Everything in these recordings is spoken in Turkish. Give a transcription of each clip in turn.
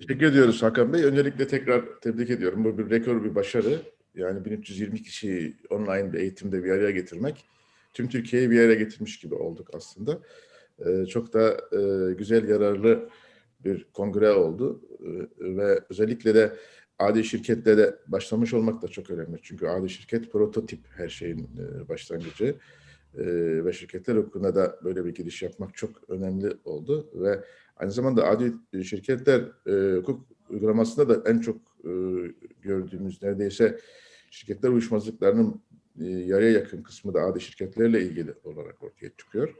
Teşekkür ediyoruz Hakan Bey. Öncelikle tekrar tebrik ediyorum. Bu bir rekor bir başarı. Yani 1320 kişiyi online bir eğitimde bir araya getirmek, tüm Türkiye'yi bir araya getirmiş gibi olduk aslında. Ee, çok da e, güzel, yararlı bir kongre oldu. Ee, ve özellikle de adi şirketle de başlamış olmak da çok önemli. Çünkü adi şirket prototip her şeyin e, başlangıcı. Ee, ve şirketler hukukuna da böyle bir giriş yapmak çok önemli oldu. Ve Aynı zamanda adi şirketler e, hukuk uygulamasında da en çok e, gördüğümüz neredeyse şirketler uyuşmazlıklarının e, yarıya yakın kısmı da adi şirketlerle ilgili olarak ortaya çıkıyor.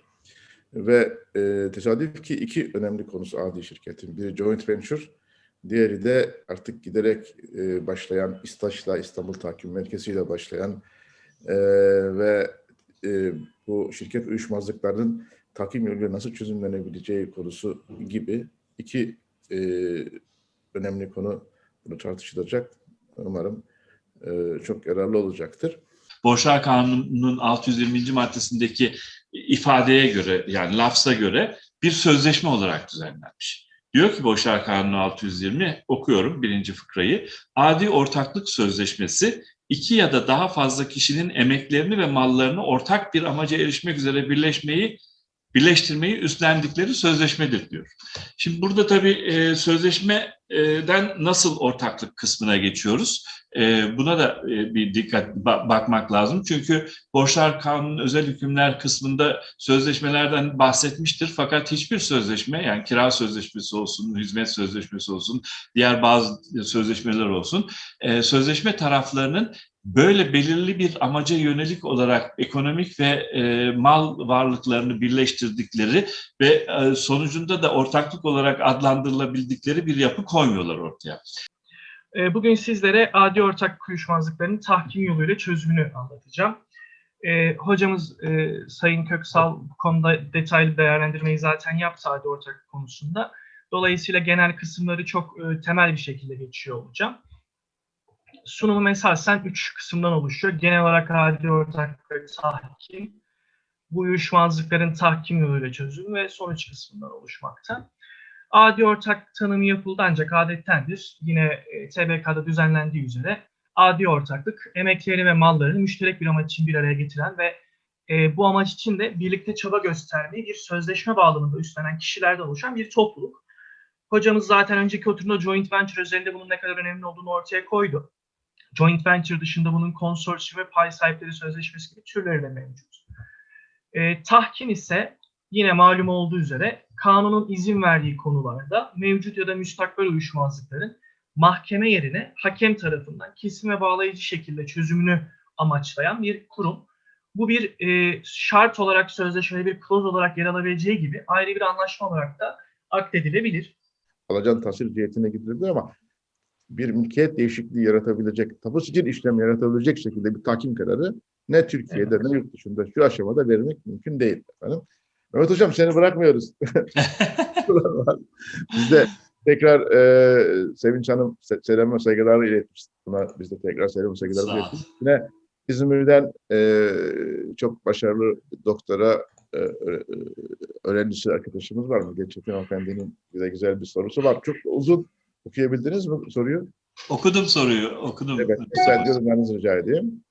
Ve e, tesadüf ki iki önemli konusu adi şirketin. Biri joint venture, diğeri de artık giderek e, başlayan İstaş'la İstanbul Tahkim Merkezi ile başlayan e, ve e, bu şirket uyuşmazlıklarının tahkim yoluyla nasıl çözümlenebileceği konusu gibi iki e, önemli konu bunu tartışılacak. Umarım e, çok yararlı olacaktır. Borçlar Kanunu'nun 620. maddesindeki ifadeye göre yani lafza göre bir sözleşme olarak düzenlenmiş. Diyor ki Borçlar Kanunu 620 okuyorum birinci fıkrayı. Adi ortaklık sözleşmesi iki ya da daha fazla kişinin emeklerini ve mallarını ortak bir amaca erişmek üzere birleşmeyi birleştirmeyi üstlendikleri sözleşmedir diyor. Şimdi burada tabii e, sözleşmeden nasıl ortaklık kısmına geçiyoruz? E, buna da e, bir dikkat ba- bakmak lazım. Çünkü borçlar kanunun özel hükümler kısmında sözleşmelerden bahsetmiştir. Fakat hiçbir sözleşme yani kira sözleşmesi olsun, hizmet sözleşmesi olsun, diğer bazı sözleşmeler olsun, sözleşme taraflarının böyle belirli bir amaca yönelik olarak ekonomik ve e, mal varlıklarını birleştirdikleri ve e, sonucunda da ortaklık olarak adlandırılabildikleri bir yapı koymuyorlar ortaya. E, Bugün sizlere adi ortak uyuşmazlıklarının tahkim yoluyla çözümünü anlatacağım. E, hocamız e, Sayın Köksal bu konuda detaylı değerlendirmeyi zaten yaptı adi ortak konusunda. Dolayısıyla genel kısımları çok e, temel bir şekilde geçiyor olacağım. Sunumum esasen üç kısımdan oluşuyor. Genel olarak adi ortak ve tahkim, bu uyuşmazlıkların tahkim yoluyla çözümü ve sonuç kısmından oluşmakta. Adi ortak tanımı yapıldı ancak adettendir. Yine e, TBK'da düzenlendiği üzere adi ortaklık emekleri ve mallarını müşterek bir amaç için bir araya getiren ve e, bu amaç için de birlikte çaba göstermeyi bir sözleşme bağlamında üstlenen kişilerden oluşan bir topluluk. Hocamız zaten önceki oturumda joint venture üzerinde bunun ne kadar önemli olduğunu ortaya koydu. Joint venture dışında bunun konsorsiyum ve pay sahipleri sözleşmesi gibi türleri de mevcut. E, tahkim ise yine malum olduğu üzere kanunun izin verdiği konularda mevcut ya da müstakbel uyuşmazlıkların mahkeme yerine hakem tarafından kesin ve bağlayıcı şekilde çözümünü amaçlayan bir kurum. Bu bir e, şart olarak sözleşmede bir kloz olarak yer alabileceği gibi ayrı bir anlaşma olarak da akdedilebilir. Alacağın tahsil cihetine gidilebilir ama bir mülkiyet değişikliği yaratabilecek, tapu sicil işlemi yaratabilecek şekilde bir tahkim kararı ne Türkiye'de ne yurt dışında şu aşamada vermek mümkün değil efendim. Mehmet Hocam seni bırakmıyoruz. Biz de tekrar e, Sevinç Hanım se- selam ve saygılarla iletmiş. Buna biz de tekrar selam ve saygılarla Sağ ol. iletmiş. Yine İzmir'den e, çok başarılı doktora e, ö- öğrencisi arkadaşımız var mı? Geçen hanımefendinin bize güzel bir sorusu var. Çok uzun okuyabildiniz mi soruyu? Okudum soruyu, okudum. Evet. Ben yorumlarınızı rica edeyim.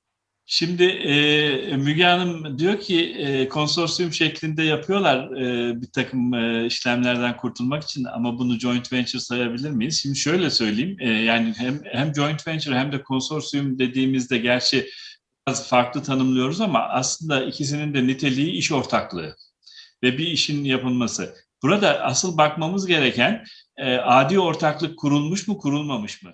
Şimdi e, Müge Hanım diyor ki e, konsorsiyum şeklinde yapıyorlar e, bir takım e, işlemlerden kurtulmak için ama bunu joint venture sayabilir miyiz? Şimdi şöyle söyleyeyim e, yani hem hem joint venture hem de konsorsiyum dediğimizde gerçi biraz farklı tanımlıyoruz ama aslında ikisinin de niteliği iş ortaklığı ve bir işin yapılması. Burada asıl bakmamız gereken e, adi ortaklık kurulmuş mu kurulmamış mı?